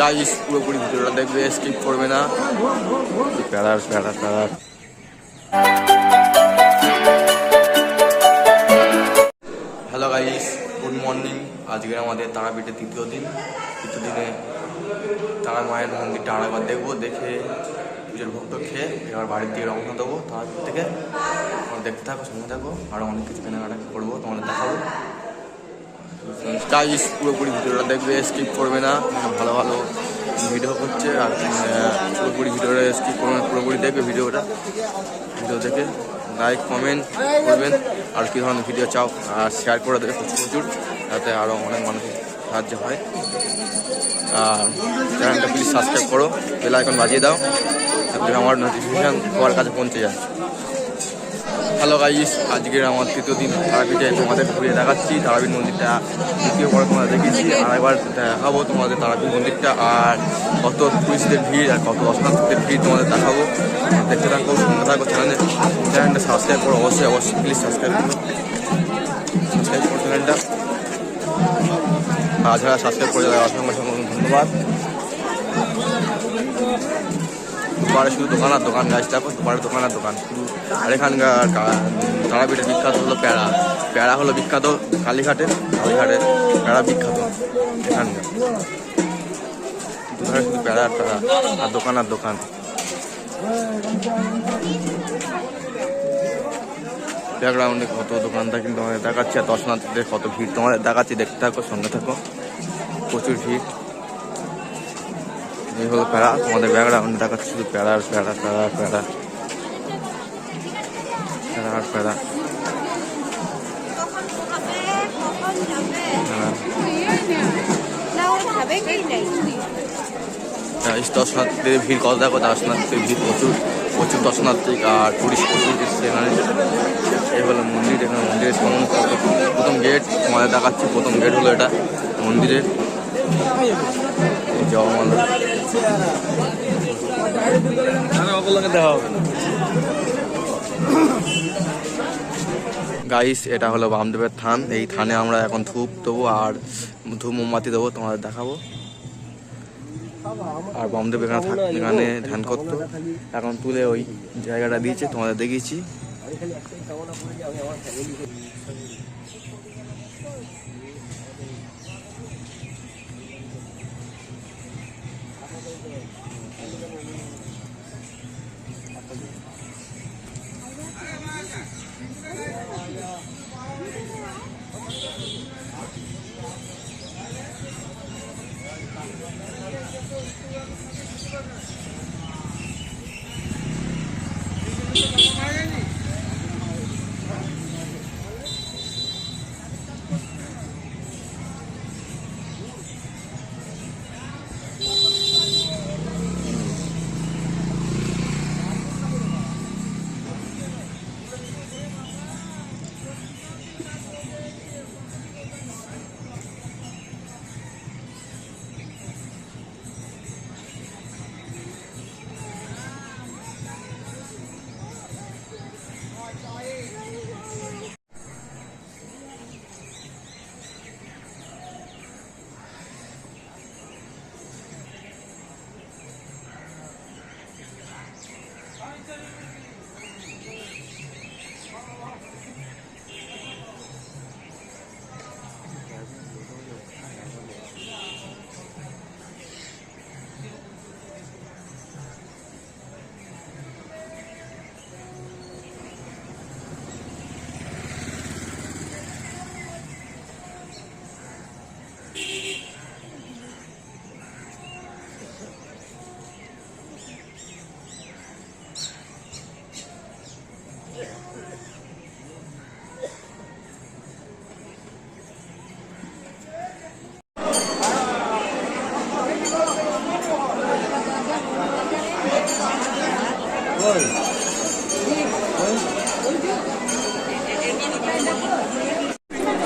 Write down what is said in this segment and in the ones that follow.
Guys পুরোপুরি ভিডিওটা দেখবে স্কিপ করবে না। প্যারার প্যারার প্যারার। হ্যালো গাইস গুড মর্নিং আজকে আমাদের তারাপীঠের তৃতীয় দিন। তৃতীয় দিনে তারা মায়ের মন্দিরটা আরেকবার দেখব দেখে পুজোর ভক্ত খেয়ে এবার বাড়ির দিকে রওনা দেবো তারাপীঠ থেকে। তোমরা দেখতে থাকো সঙ্গে থাকো। আরও অনেক কিছু কেনাকাটা করব তোমাদের দেখাবো। গাইস পুরোপুরি ভিডিওটা দেখবে স্কিপ করবে না। ভালো ভালো ভিডিও করছে, আর পুরোপুরি ভিডিওটা স্কিপ করবে পুরোপুরি দেখবে ভিডিওটা। ভিডিও দেখে লাইক কমেন্ট করবেন। আর কী ধরনের ভিডিও চাও, আর শেয়ার করে দেবে প্রচুর যাতে আরও অনেক মানুষের সাহায্য হয়। আর চ্যানেলটা প্লিজ সাবস্ক্রাইব করো। বেল আইকন বাজিয়ে দাও। আমার নোটিফিকেশান তোমার কাছে পৌঁছে যায়। হ্যালো গাইস আজকের আমার তৃতীয় দিন তারাপীঠে তোমাদের ঘুরে দেখাচ্ছি তারাপীঠ মন্দিরটা। দ্বিতীয় পরে তোমাদের দেখেছি আর একবার দেখাবো তোমাদের তারাপীঠ মন্দিরটা আর কত টুরিস্টদের ভিড় আর কত দর্শনার্থীদের ভিড় তোমাদের দেখাবো। দেখতে থাকো শুনতে থাকো চ্যানেলে চ্যানেলটা সাবস্ক্রাইব করো অবশ্যই অবশ্যই প্লিজ সাবস্ক্রাইব করো। সাবস্ক্রাইব করো চ্যানেলটা আর যারা সাবস্ক্রাইব করে দেওয়ার অসংখ্য অসংখ্য ধন্যবাদ। দুপারে শুধু দোকান আর দোকান গাছ দেখো দুপারে দোকান আর দোকান। শুধু আর এখানকার তারাপীঠের বিখ্যাত হলো প্যাড়া প্যাড়া হলো বিখ্যাত কালীঘাটের কালীঘাটের প্যাড়া বিখ্যাত এখানকার। দুপারে শুধু প্যাড়া আর প্যাড়া আর দোকান আর দোকান। ব্যাকগ্রাউন্ডে কত দোকানদার কিন্তু আমাদের দেখাচ্ছে, আর দর্শনার্থীদের কত ভিড়। তোমাদের দেখাচ্ছি, দেখতে থাকো, সঙ্গে থাকো। প্রচুর ভিড়। এই হলো প্যারা, তোমাদের ব্যাকগ্রাউন্ডে দেখাচ্ছে শুধু প্যারা আর প্যারা আর প্যারা। প্যারা আর এই দর্শনার্থীদের ভিড় কত? দেখো দর্শনার্থীদের ভিড় প্রচুর প্রচুর দর্শনার্থী আর টুরিস্ট প্রচুর এখানে। এই হলো মন্দির, এখানে মন্দিরের সমস্ত প্রথম গেট তোমাদের দেখাচ্ছি, প্রথম গেট হলো এটা মন্দিরের। জগমালা গাইস এটা হলো বামদেবের থান। এই থানে আমরা এখন ধূপ দেবো আর ধূপ মোমবাতি দেবো, তোমাদের দেখাবো। আর বামদেব এখানে এখানে ধ্যান করতো। এখন তুলে ওই জায়গাটা দিয়েছে, তোমাদের দেখিয়েছি।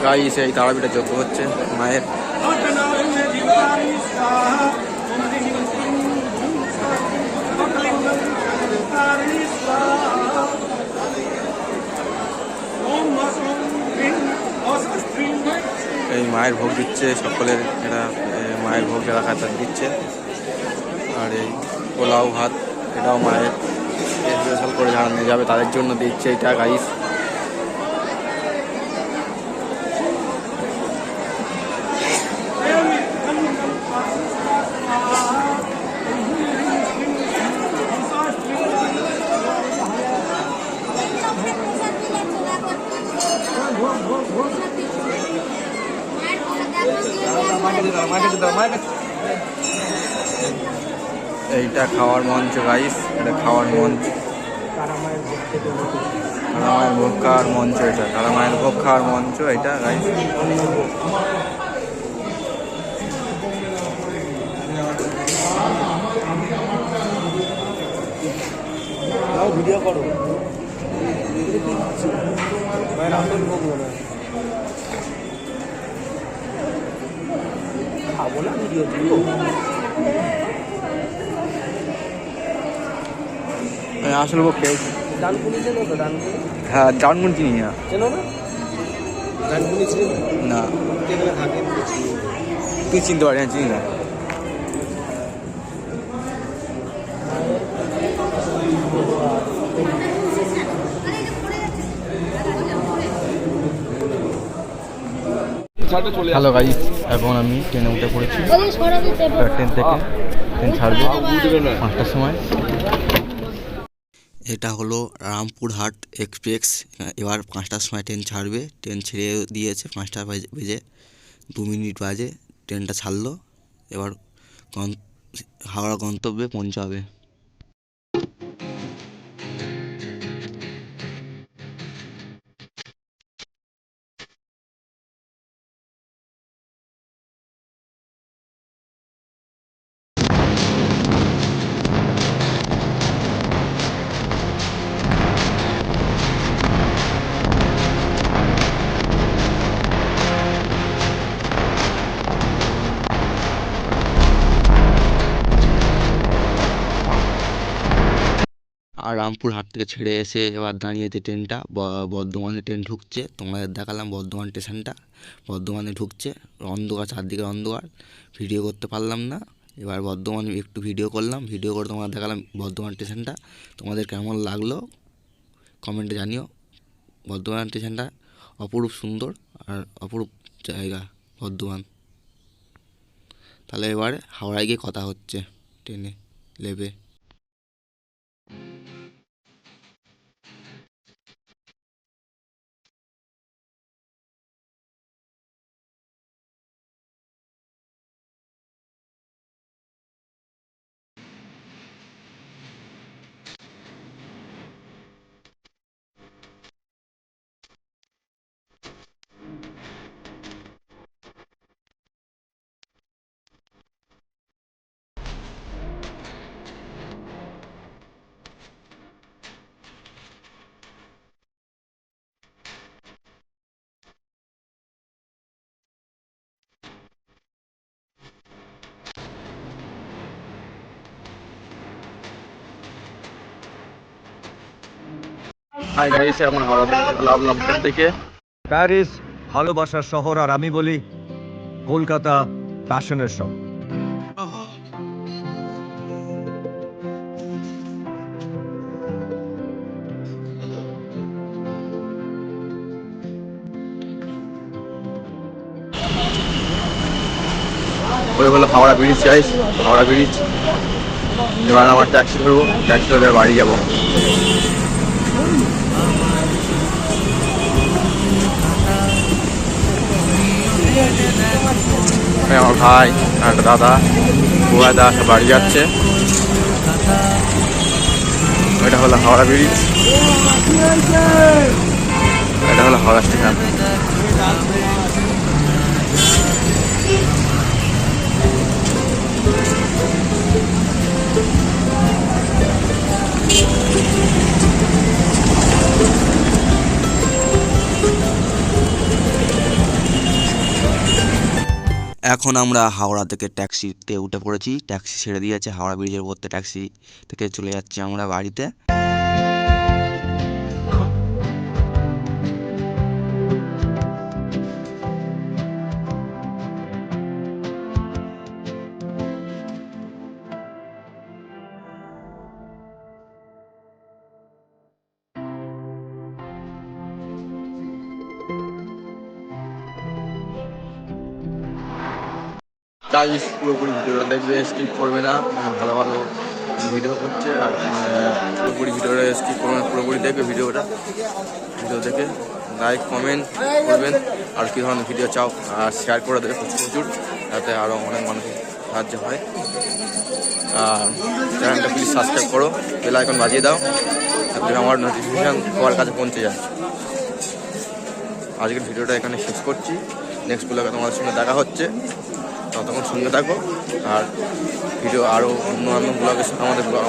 গাইস এই তারাপিঠা যোগ্য হচ্ছে, মায়ের। এই মায়ের ভোগ দিচ্ছে, সকলের এরা মায়ের ভোগ এলাকায় তার দিচ্ছে। আর এই পোলাও ভাত, এটাও মায়ের। স্পেশাল করে যারা নিয়ে যাবে, তাদের জন্য দিচ্ছে এটা গাইস এইটা খাওয়ার মঞ্চ গাইস এটা খাওয়ার মঞ্চ। কারামায়ের ভোগ খাওয়ার মঞ্চ এটা, কারামায়ের ভোগ খাওয়ার মঞ্চ এটা গাইস ভিডিও করো। খাব না ভিডিও আসলে ভোগ খেয়েছি ডানকুনি চেনো তো ডানকুনি? হ্যাঁ ডাউনমুন চিনি না। চেনো না? ডানকুনি চেনো না তুই চিনতে পারি না চিনি না। হ্যালো গাই এখন আমি ট্রেনে উঠে পড়েছি। ট্রেন থেকে ট্রেন ছাড়বে। পাঁচটার সময়। এটা হলো রামপুরহাট এক্সপ্রেস। এবার পাঁচটার সময় ট্রেন ছাড়বে। ট্রেন ছেড়ে দিয়েছে পাঁচটা বাজে বেজে দু মিনিট বাজে। ট্রেনটা ছাড়লো। এবার হাওড়া গন্তব্যে পৌঁছাবে। রামপুরহাট থেকে ছেড়ে এসে এবার দাঁড়িয়েছে ট্রেনটা। বর্ধমানে ট্রেন ঢুকছে। তোমাদের দেখালাম বর্ধমান স্টেশনটা। বর্ধমানে ঢুকছে। অন্ধকার, চারদিকে অন্ধকার। ভিডিও করতে পারলাম না। এবার বর্ধমানে একটু ভিডিও করলাম। ভিডিও করে তোমাদের দেখালাম বর্ধমান স্টেশনটা। তোমাদের কেমন লাগল? কমেন্টে জানিও। বর্ধমান স্টেশনটা অপরূপ সুন্দর আর অপরূপ জায়গা বর্ধমান। তাহলে এবারে হাওড়ায় গিয়ে কথা হচ্ছে ট্রেনে লেবে হাই গাইস এখন থেকে প্যারিস ভালোবাসার শহর আর আমি বলি কলকাতা ফ্যাশনের শহর। ওই হলো Howrah bridge guys Howrah bridge. এবার আমার ট্যাক্সি ধরবো ট্যাক্সি ধরে বাড়ি যাব। ভাই আর দাদা বুয়া একটা বাড়ি যাচ্ছে। এটা হলো হাওড়া ব্রিজ। এটা হলো হাওড়া স্টেশন। এখন আমরা হাওড়া থেকে ট্যাক্সিতে উঠে পড়েছি। ট্যাক্সি ছেড়ে দিয়েছে, হাওড়া ব্রিজের উপর থেকে ট্যাক্সি থেকে চলে যাচ্ছি আমরা বাড়িতে। গাইস পুরোপুরি ভিডিওটা দেখবে স্কিপ করবে না ভালো ভালো ভিডিও করছে আর পুরোপুরি ভিডিওটা স্কিপ করবে না পুরোপুরি দেখবে ভিডিওটা ভিডিও দেখে লাইক কমেন্ট করবেন। আর কী ধরনের ভিডিও চাও, আর শেয়ার করে দেবে প্রচুর প্রচুর, যাতে আরও অনেক মানুষের সাহায্য হয়। আর চ্যানেলটা প্লিজ সাবস্ক্রাইব করো বেল আইকন বাজিয়ে দাও যাতে আমার নোটিফিকেশান তোমার কাছে পৌঁছে যায়। আজকের ভিডিওটা এখানে শেষ করছি। নেক্সট ব্লগে তোমাদের সঙ্গে দেখা হচ্ছে। ততক্ষণ সঙ্গে থাকো। আর ভিডিও আরও অন্য অন্য ব্লগের আমাদের ব্লগ